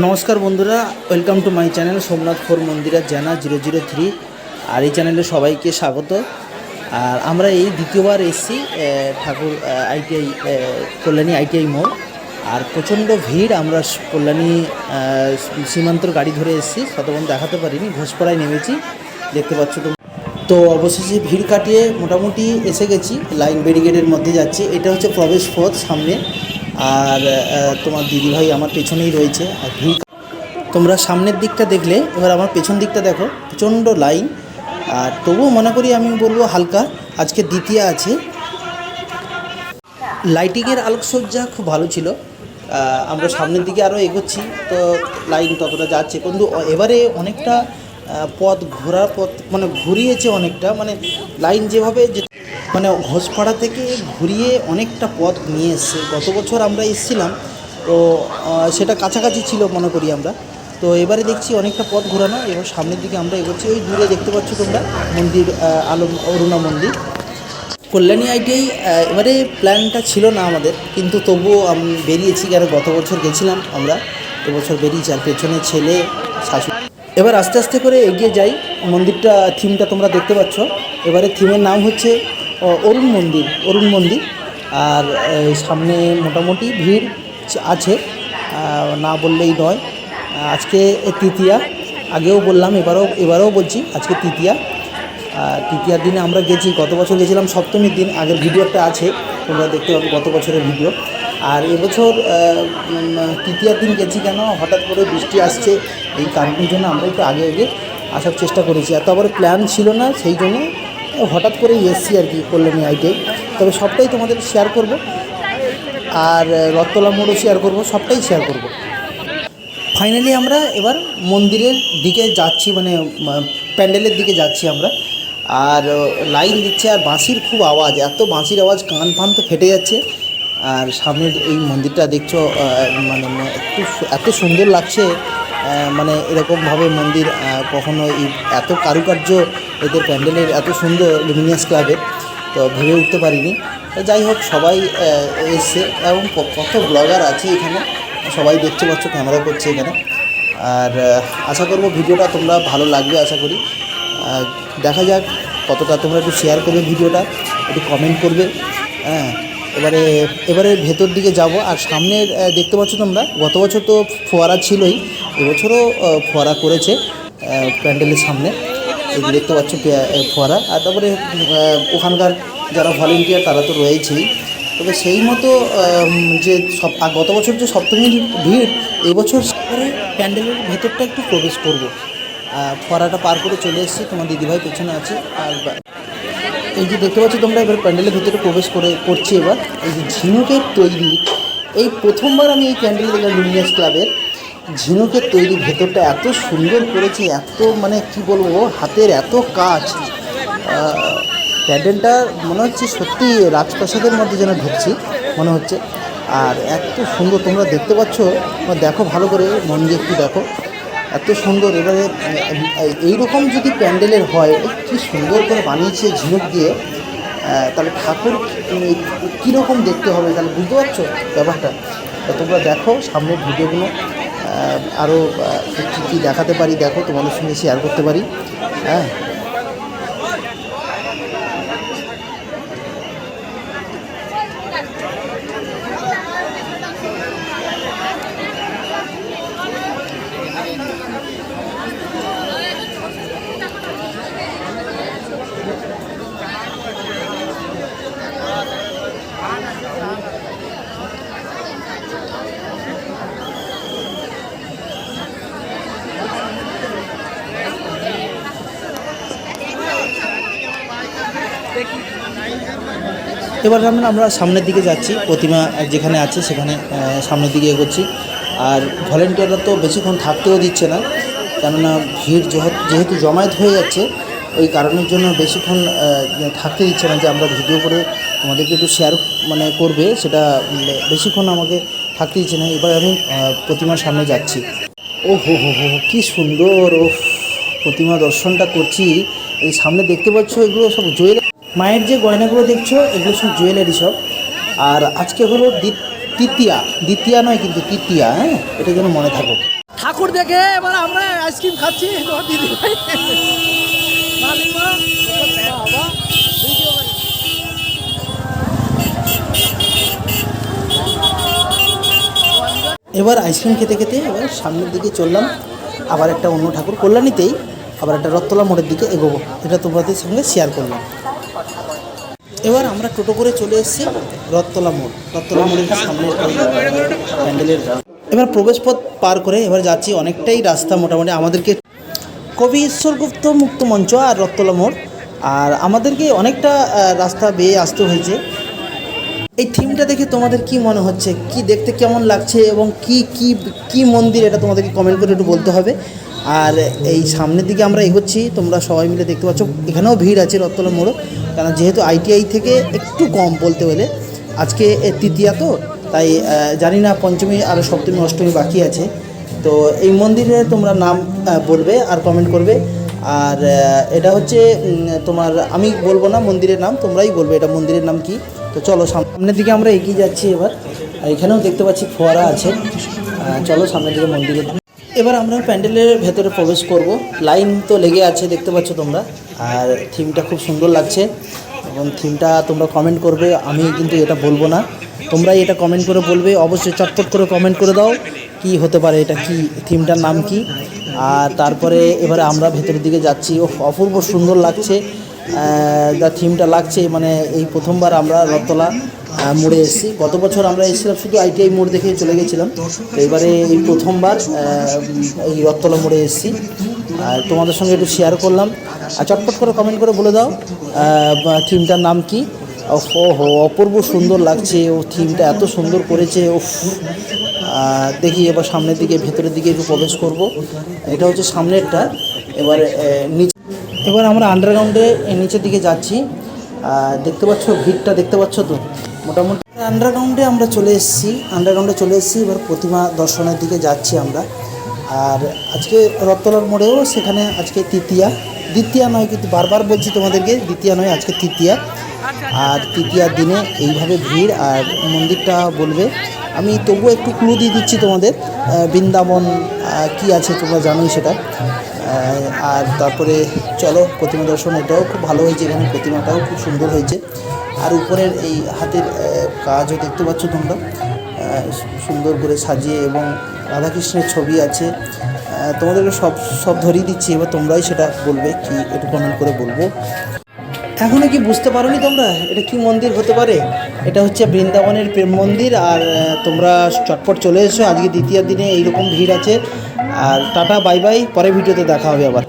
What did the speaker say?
নমস্কার বন্ধুরা welcome to my channel Somnath four মন্দিরা জানা জিরো জিরো থ্রি আর এই চ্যানেলে সবাইকে স্বাগত। আর আমরা এই দ্বিতীয়বার এসেছি ঠাকুর আইটিআই কল্যাণী আইটিআই মোড়। আর প্রচণ্ড ভিড়, আমরা কল্যাণী সীমান্তর গাড়ি ধরে এসেছি, শতবন দেখাতে পারিনি, ঘোষপাড়ায় নেমেছি, দেখতে পাচ্ছ তো তো অবশেষে ভিড় কাটিয়ে মোটামুটি এসে গেছি, লাইন ব্যারিকেডের মধ্যে যাচ্ছি। এটা হচ্ছে প্রবেশ পথ সামনে। আর তোমার দিদিভাই আমার পেছনেই রয়েছে, আর ভিড় তোমরা সামনের দিকটা দেখলে, এবার আমার পেছন দিকটা দেখো, প্রচণ্ড লাইন। আর তবুও মনে করি আমি বলব হালকা, আজকে দ্বিতীয় আছে। লাইটিংয়ের আলোকসজ্জা খুব ভালো ছিল। আমরা সামনের দিকে আরও এগোচ্ছি, তো লাইন ততটা যাচ্ছে। কিন্তু এবারে অনেকটা পথ ঘোরার পথ মানে ঘুরিয়েছে অনেকটা মানে লাইন যেভাবে যে মানে ঘোষপাড়া থেকে ঘুরিয়ে অনেকটা পথ নিয়ে এসছে। গত বছর আমরা এসেছিলাম, তো সেটা কাছাকাছি ছিল মনে করি আমরা। তো এবারে দেখছি অনেকটা পথ ঘোরানো, এবার সামনের দিকে আমরা এগোচ্ছি। ওই দূরে দেখতে পাচ্ছ তোমরা মন্দির আলম, অরুণা মন্দির। কল্যাণী আইটিআই এবারে প্ল্যানটা ছিল না আমাদের, কিন্তু তবুও আমি বেরিয়েছি কেন, গত বছর গেছিলাম আমরা। এবছর বেরিয়েছি, আর পেছনে ছেলে শাশুড়ি এবার আস্তে আস্তে করে এগিয়ে যাই। মন্দিরটা থিমটা তোমরা দেখতে পাচ্ছ। এবারে থিমের নাম হচ্ছে অরুণ মন্দির অরুণ মন্দির। আর সামনে মোটামুটি ভিড় আছে না বললেই নয়। আজকে তৃতীয়া, আগেও বললাম, এবারও, এবারেও বলছি, আজকে তৃতীয়া। তৃতীয়ার দিনে আমরা গেছি, গত বছর গেছিলাম সপ্তমীর দিন, আগের ভিডিও একটা আছে, তোমরা দেখতে পাবে গত বছরের ভিডিও। আর এবছর তৃতীয়ার দিন গেছি কেন? হঠাৎ করে বৃষ্টি আসছে, এই কারণের জন্য আমরা একটু আগে আগে আসার চেষ্টা করেছি। এত আবার প্ল্যান ছিল না, সেই জন্য হঠাৎ করেই এসছি আর কি কল্যাণী আইটাই তবে সবটাই তোমাদের শেয়ার করব। আর রথতলা মোড়ও শেয়ার করব, সবটাই শেয়ার করব। ফাইনালি আমরা এবার মন্দিরের দিকে যাচ্ছি মানে প্যান্ডেলের দিকে যাচ্ছি আমরা। আর লাইন দিচ্ছে আর বাঁশির খুব আওয়াজ, এত বাঁশির আওয়াজ কান ফান তো ফেটে যাচ্ছে। আর সামনের এই মন্দিরটা দেখছ মানে ম- একটু এত সুন্দর লাগছে মানে এরকমভাবে মন্দির কখনো এই এত কারুকার্য এদের প্যান্ডেলের এত সুন্দর লুমিনিয়াস ক্লাবের তো ভেবে উঠতে পারিনি। যাই হোক সবাই এসছে এবং কত ব্লগার আছে এখানে সবাই দেখতে পাচ্ছ ক্যামেরা করছে এখানে। আর আশা করব ভিডিওটা তোমরা ভালো লাগবে আশা করি। দেখা যাক কতটা তোমরা একটু শেয়ার করবে ভিডিওটা একটু কমেন্ট করবে। হ্যাঁ এবারে এবারে ভেতর দিকে যাব। আর সামনের আহ, দেখতে পাচ্ছ তোমরা গত বছর তো ফোয়ারা ছিলই এবছরও ফোয়ারা করেছে প্যান্ডেলের সামনে। এই যে দেখতে পাচ্ছ ফোয়ারা। আর তারপরে ওখানকার যারা ভলেন্টিয়ার তারা তো রয়েছেই। তবে সেই মতো যে সব গত বছর যে সপ্তমীর ভিড় এবছর করে প্যান্ডেলের ভেতরটা একটু প্রবেশ করব। ফোয়ারাটা পার করে চলে এসেছি তোমার দিদিভাই পেছনে আছে। আর এই যে দেখতে পাচ্ছ তোমরা এবার প্যান্ডেলের ভেতরে প্রবেশ করে করছি এবার। এই যে ঝিনুকের তৈরি এই প্রথমবার আমি এই ক্যান্ডেল দেখলাম লুমিনাস ক্লাবের। ঝিনুকের তৈরি ভেতরটা এত সুন্দর করেছে এত মানে কি বলব হাতের এত কাজ। আহ, প্যান্ডেলটা মনে হচ্ছে সত্যি রাজপ্রাসাদের মধ্যে যেন ঢুকছি মনে হচ্ছে। আর এত সুন্দর তোমরা দেখতে পাচ্ছ দেখো ভালো করে মন দিয়ে একটু দেখো। এত সুন্দর এবারে এইরকম যদি প্যান্ডেলের হয় কি সুন্দর করে বানিয়েছে ঝিনুক দিয়ে। তাহলে ঠাকুর কীরকম দেখতে হবে তাহলে বুঝতে পারছ ব্যাপারটা? তোমরা দেখো সামনের ভিডিওগুলো। আরও কী কী দেখাতে পারি? দেখো তোমাদের সঙ্গে শেয়ার করতে পারি। হ্যাঁ? এবার আমরা আমরা সামনের দিকে যাচ্ছি, প্রতিমা যেখানে আছে সেখানে সামনের দিকে এগোচ্ছি। আর ভলেন্টিয়াররা তো বেশিক্ষণ থাকতেও দিচ্ছে না, কেননা ভিড় যেহেতু জমায়েত হয়ে যাচ্ছে, ওই কারণের জন্য বেশিক্ষণ থাকতে দিচ্ছে না যে আমরা ভিডিও করে তোমাদেরকে একটু শেয়ার মানে করবে, সেটা বেশিক্ষণ আমাকে থাকতে দিচ্ছে না। এবার আমি প্রতিমার সামনে যাচ্ছি। ও হো হো হো, কি সুন্দর ও প্রতিমা দর্শনটা করছি। এই সামনে দেখতে পাচ্ছ এগুলো সব জুয়েলারি। মায়ের যে গয়নাগুলো দেখছ এগুলো সব জুয়েলারি সব আর আজকে হলো তৃতীয়া। দ্বিতীয়া নয় কিন্তু তৃতীয়া হ্যাঁ? এটা যেন মনে থাকো। ঠাকুর দেখে এবার আমরা আইসক্রিম খাচ্ছি। দিদি ভাই। এবার আইসক্রিম খেতে খেতে এবার সামনের দিকে চললাম। আবার একটা অন্য ঠাকুর। কল্যাণীতেই আবার একটা রত্তলা মোড়ের দিকে এগোবো। এটা তোমাদের সঙ্গে শেয়ার করলাম। এবার আমরা টোটো করে চলে এসেছি রথতলা মোড়। রথতলা মোড়ের সামনে প্যান্ডেলের এবার প্রবেশপথ পার করে এবার যাচ্ছি অনেকটাই রাস্তা মোটামুটি। আমাদেরকে কবি ঈশ্বরগুপ্ত মুক্ত মঞ্চ আর রথতলা মোড়। আর আমাদেরকে অনেকটা রাস্তা বেয়ে আসতে হয়েছে। এই থিমটা দেখে তোমাদের কি মনে হচ্ছে? কি দেখতে কেমন লাগছে? এবং কি কি কি মন্দির? এটা তোমাদেরকে কমেন্ট করে একটু বলতে হবে। আর এই সামনের দিকে আমরা এগোচ্ছি, তোমরা সবাই মিলে দেখতে পাচ্ছ, এখানেও ভিড় আছে রত্তলা মোড়ও কারণ যেহেতু আইটিআই থেকে একটু কম বলতে হলে আজকে তৃতীয়া তো, তাই জানি না পঞ্চমী আর সপ্তমী, অষ্টমী বাকি আছে, তো এই মন্দিরে তোমরা নাম বলবে আর কমেন্ট করবে, আর এটা হচ্ছে তোমার, আমি বলব না মন্দিরের নাম, তোমরাই বলবে এটা মন্দিরের নাম কি, তো চলো সামনের দিকে আমরা এগিয়ে যাচ্ছি এবার এখানেও দেখতে পাচ্ছি ফোয়ারা আছে চলো সামনের দিকে মন্দিরে এবার আমরা প্যান্ডেলের ভেতরে প্রবেশ করব। লাইন তো লেগে আছে, দেখতে পাচ্ছ তোমরা। আর থিমটা খুব সুন্দর লাগছে। এবং থিমটা তোমরা কমেন্ট করবে আমি কিন্তু এটা বলব না। তোমরাই এটা কমেন্ট করে বলবে, অবশ্যই চটপট করে কমেন্ট করে দাও কি হতে পারে, এটা কি, থিমটার নাম কি। আর তারপরে এবারে আমরা ভেতরের দিকে যাচ্ছি। ও অপূর্ব সুন্দর লাগছে যা থিমটা লাগছে। মানে এই প্রথমবার আমরা রথতলা মোড়ে এসেছি। গত বছর আমরা এসেছিলাম শুধু আইটিআই মোড় দেখে চলে গেছিলাম। তো এবারে এই প্রথমবার এই রথতলা মোড়ে এসেছি। আর তোমাদের সঙ্গে একটু শেয়ার করলাম। আর চটপট করে কমেন্ট করে বলে দাও থিমটার নাম কি? ও হো অপূর্ব সুন্দর লাগছে। ও থিমটা এত সুন্দর করেছে ও দেখি এবার সামনের দিকে, ভেতরের দিকে একটু প্রবেশ করব। এটা হচ্ছে সামনেরটা। এবার নিচে এবার আমরা আন্ডারগ্রাউন্ডে নিচের দিকে যাচ্ছি। দেখতে পাচ্ছ, ভিড়টা দেখতে পাচ্ছ তো? মোটামুটি। আন্ডারগ্রাউন্ডে আমরা চলে এসেছি। আন্ডারগ্রাউন্ডে চলে এসেছি, এবার প্রতিমা দর্শনের দিকে যাচ্ছি আমরা। আর আজকে রথতলার মোড়েও সেখানে আজকে তৃতীয়া। দ্বিতীয়া নয়, কিন্তু বারবার বলছি তোমাদেরকে, দ্বিতীয়া নয়, আজকে তৃতীয়া। আর তৃতীয়ার দিনে এইভাবে ভিড়, আর মন্দিরটা বলবে। আমি তবুও একটু ক্লু দিয়ে দিচ্ছি তোমাদের বৃন্দাবন কি আছে তোমরা জানোই সেটা। আর তারপরে চলো, প্রতিমা দর্শন, এটাও খুব ভালো হয়েছে এখানে, প্রতিমাটাও খুব সুন্দর হয়েছে। আর উপরের এই হাতের কাজও দেখতে পাচ্ছ তোমরা। সুন্দর করে সাজিয়ে এবং রাধাকৃষ্ণের ছবি আছে। তোমাদেরকে সব সব ধরিয়ে দিচ্ছি, এবার তোমরাই সেটা বলবে, কি, একটু কমেন্ট করে বলব। এখনও কি বুঝতে পারোনি তোমরা? এটা কি মন্দির হতে পারে? এটা হচ্ছে বৃন্দাবনের প্রেম মন্দির, আর তোমরা চটপট চলে এসো। আজকে দ্বিতীয় দিনে এইরকম ভিড় আছে। আর টাটা, বাই বাই। পরে ভিডিওতে দেখা হবে আবার।